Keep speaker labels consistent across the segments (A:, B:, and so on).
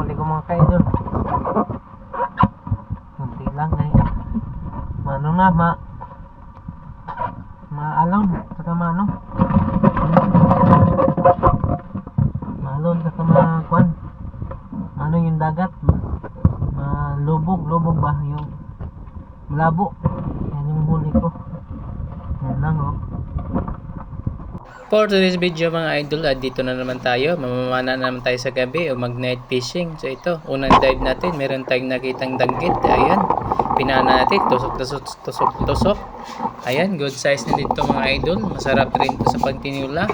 A: huli ko mga kaidol. Kunti lang eh. Mano na, ma... Maalon, saka mano. Maalon, saka makwan. Ano yung dagat? Malubog, lubog ba? Yung malabo. Yan yung huli ko. Yan lang oh.
B: For today's video mga idol, at dito na naman tayo. Mamamana na naman tayo sa gabi o mag night fishing. So ito, unang dive natin, meron tayong nakitang danggit. Ayan, pinana natin, tusok, tusok, tusok, tusok. Ayan, good size na dito mga idol. Masarap rin ito sa pagtinula.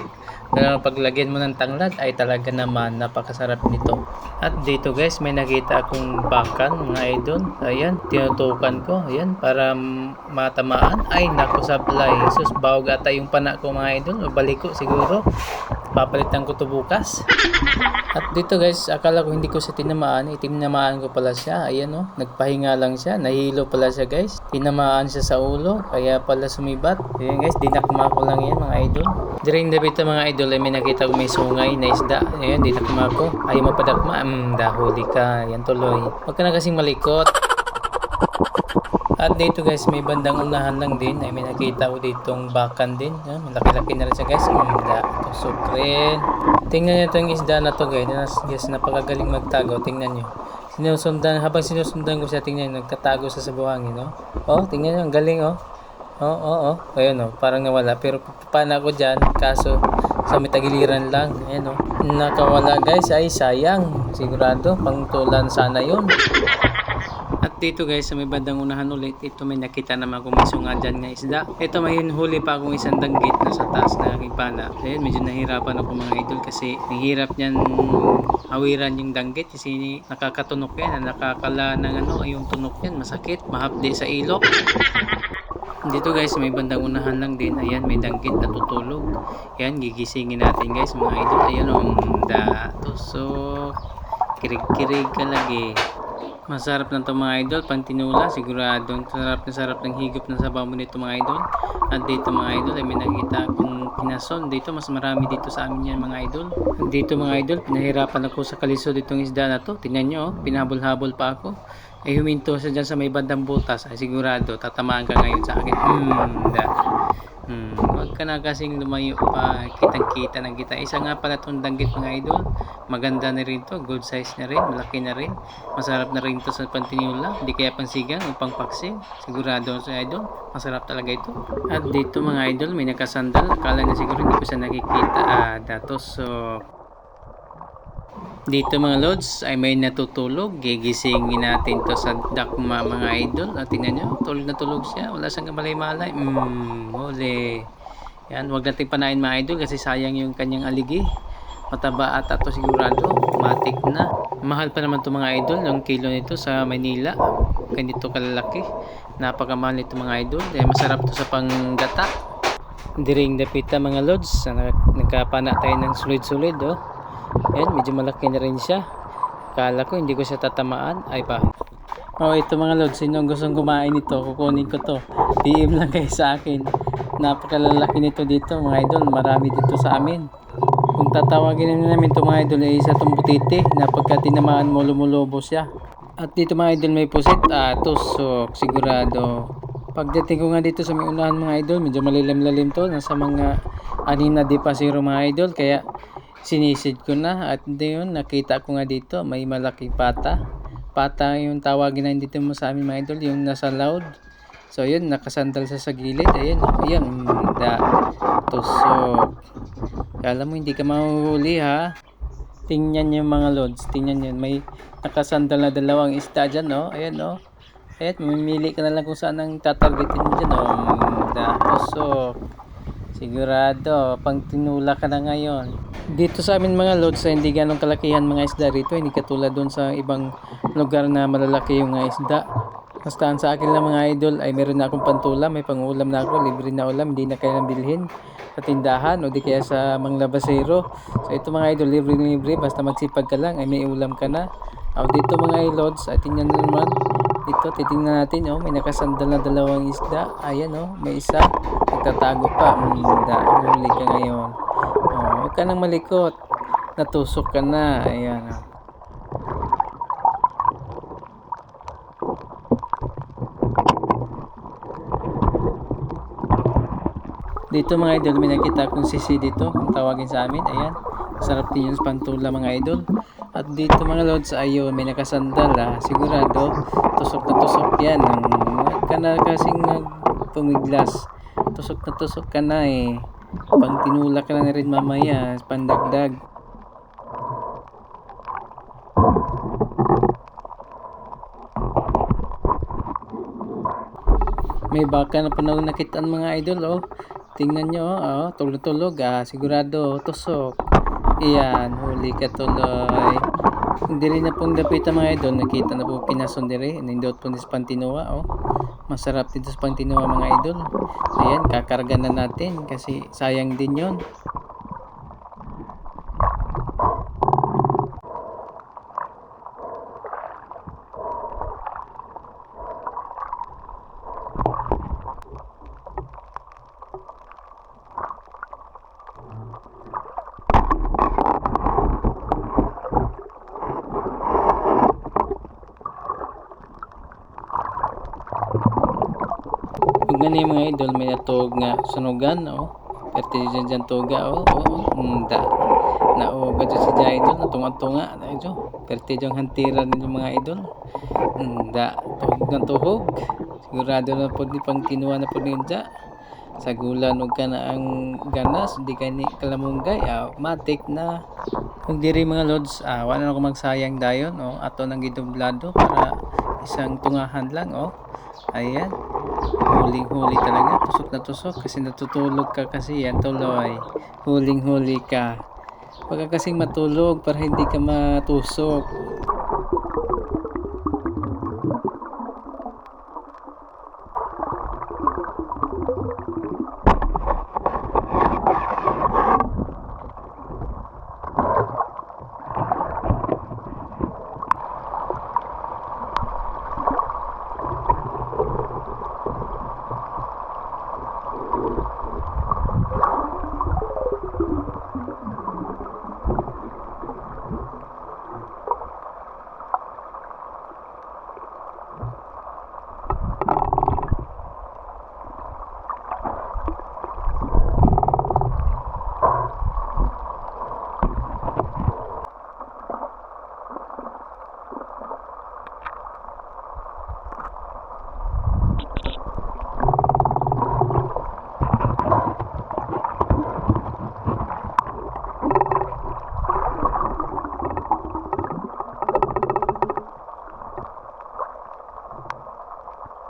B: Lalo paglagyan mo ng tanglad ay talaga naman napakasarap nito. At dito guys, may nakita akong bakan mga idol. Ayan, tinutukan ko. Ayan, para matamaan. Ay, naku sablay. Sus, bawag ata yung pana ko mga idol. O balik ko siguro. Papalitan ko to bukas. At dito guys, akala ko hindi ko siya tinamaan. Eh, tinamaan ko pala siya. Ayan o, nagpahinga lang siya. Nahilo pala siya guys. Tinamaan siya sa ulo. Kaya pala sumibat. Ayan guys, dinakma ko lang yan mga idol. During the beta mga idol, ay may nakita ko may sungay na isda. Ayan, dinakma ko. Ayaw mapadakma. Hmm, dahuli ka. Yan tuloy. Huwag ka na kasing malikot. At dito guys, may bandang unahan lang din. Ay may nakita ko ditong bakan din. Yan, malaki-laki na rin siya guys. Manda, tusok rin. Tingnan nyo itong isda na to guys. Guys, napakagaling magtago. Tingnan nyo. Sinusundan, habang sinusundan ko siya, tingnan nagtatago sa buhangin, no? Oh, tingnan nyo, ang galing, oh. Oo, oo, oo. Ayun, oh, parang nawala. Pero paano ako dyan, kaso sa may tagiliran lang. Ayan, oh. Nakawala guys, ay sayang. Sigurado, pangtulan sana at dito guys, sa may bandang unahan ulit, ito may nakita naman kung may sunga dyan nga isda. Ito may huli pa akong isang danggit na sa taas na aking pana. Ayun, medyo nahirapan ako mga idol kasi nahirap niyan awiran yung danggit kasi nakakatunok yan, nakakala ng ano, yung tunok yan, masakit, mahapdi sa ilok. Dito guys, may bandang unahan lang din. Ayan, may danggit na tutulog. Ayan, gigisingin natin guys mga idol. Ayan, um, da, tusok. Kirig-kirig ka lagi. Masarap na to mga idol, pang tinula, siguradong sarap na sarap ng higop ng sabaw mo nito mga idol. At dito mga idol, ay may nakita akong pinason. Dito, mas marami dito sa amin yan mga idol. At dito mga idol, pinahirapan ako sa kalisod itong isda na to. Tingnan nyo, oh, pinahabol-habol pa ako. Ay huminto siya dyan sa may bandang butas. Ay sigurado, tatamaan ka ngayon sa akin. Hmm, da. Hmm, huwag ka na kasing lumayo pa. Kitang-kita na kita. Isa nga pala itong danggit mga idol. Maganda na rin to. Good size na rin. Malaki na rin. Masarap na rin to sa pantinula. Hindi kaya pansigang o pangpaksin. Sigurado sa idol. Masarap talaga ito. At dito mga idol, may nakasandal. Akala na siguro hindi ko siya nakikita. Ah, datos. So, dito mga lods ay may natutulog. Gigisingin natin to sa dakma mga idol. At tingnan nyo, tulog na tulog siya. Wala siyang kamalay-malay. Mmm, huli. Yan, wag natin panain mga idol kasi sayang yung kanyang aligi. Mataba at ato sigurado. Matik na. Mahal pa naman to mga idol. Yung kilo nito sa Manila. Ganito kalalaki. Napakamahal nito mga idol. Dahil masarap to sa panggata. Diring dapita mga lods. Nag- Nagkapana tayo ng sulit-sulit oh. Ayan, medyo malaki na rin siya. Kala ko hindi ko siya tatamaan. Ay pa. Oh, ito mga lods, sino ang gustong kumain nito? Kukunin ko to. DM lang kayo sa akin. Napakalalaki nito dito mga idol. Marami dito sa amin. Kung tatawagin na namin ito mga idol ay isa itong butiti na pagka tinamaan mo lumulobo siya. At dito mga idol may pusit. Ah, tusok. Sigurado. Pagdating ko nga dito sa may unahan mga idol, medyo malilim-lalim to. Nasa mga anin na di pa zero mga idol. Kaya sinisid ko na. At yun, nakita ko nga dito, may malaking pata. Pata yung tawagin na dito mo sa amin mga idol, yung nasa loud. So yun, nakasandal sa sa gilid. Ayun, ayun, da, tusok. Kala mo hindi ka mahuhuli ha. Tingnan yung mga loads, tingnan yun. May nakasandal na dalawang isda dyan, no? Ayan, no? Ayan, mamimili ka na lang kung saan ang tatargetin mo dyan, no? Da, tusok. Sigurado, pang tinula ka na ngayon. Dito sa amin mga loads, ay hindi ganong kalakihan mga isda rito. Hindi katulad doon sa ibang lugar na malalaki yung mga isda. Basta ang sa akin lang mga idol ay meron na akong pantulam, may pangulam na ako, libre na ulam, hindi na kailangan bilhin sa tindahan o di kaya sa mga labasero. So ito mga idol, libre na libre, basta magsipag ka lang ay may ulam ka na. O dito mga ilods, ay tingnan na naman, dito titingnan natin, oh, may nakasandal na dalawang isda. Ayan, oh, may isa, nagtatago pa. Mm, da, huli ka ngayon ka ng malikot. Natusok ka na. Ayan. Ah. Dito mga idol, may nakita akong sisi dito. Kung tawagin sa amin. Ayan. Sarap din yung pantula mga idol. At dito mga lods, ayun, may nakasandal ha. Sigurado, tusok na tusok yan. Huwag ka na kasing nagpumiglas. Tusok na tusok ka na eh. Pang tinula ka na rin mamaya, pandagdag. May baka na panahon nakitaan mga idol oh. Tingnan nyo oh, tulog-tulog ah, sigurado tusok. Iyan, huli ka tuloy. Hindi rin na pong dapitan mga idol, nakita na po pinason dire, nindot po ni sa Pantinoa oh. Masarap dito sa Pantinoa mga idol. Ayan, kakarga na natin kasi sayang din yon. Gani mga idol, may natog nga sunugan, oh. Perte dyan dyan toga, oh. oh. Nda. Naoga dyan si dyan idol. Na idol. Perte dyan hantiran ng mga idol. Nda. Tuhog ng tuhog. Sigurado na po di pang kinuha na po dyan. Sa gulan og ka na ang ganas, di ka ni kalamunggay, ah, matik na. Kung diri mga lods, ah, wala na ako magsayang dayon, oh. Ato nang gidublado para isang tungahan lang, oh. Ayan. Huling-huli talaga. Tusok na tusok kasi natutulog ka kasi yan tuloy. Huling-huli ka. Huwag ka kasing matulog para hindi ka matusok.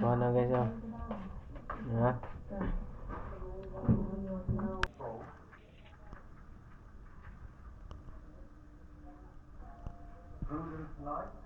B: Con ok chưa? Đó. Brutus Knight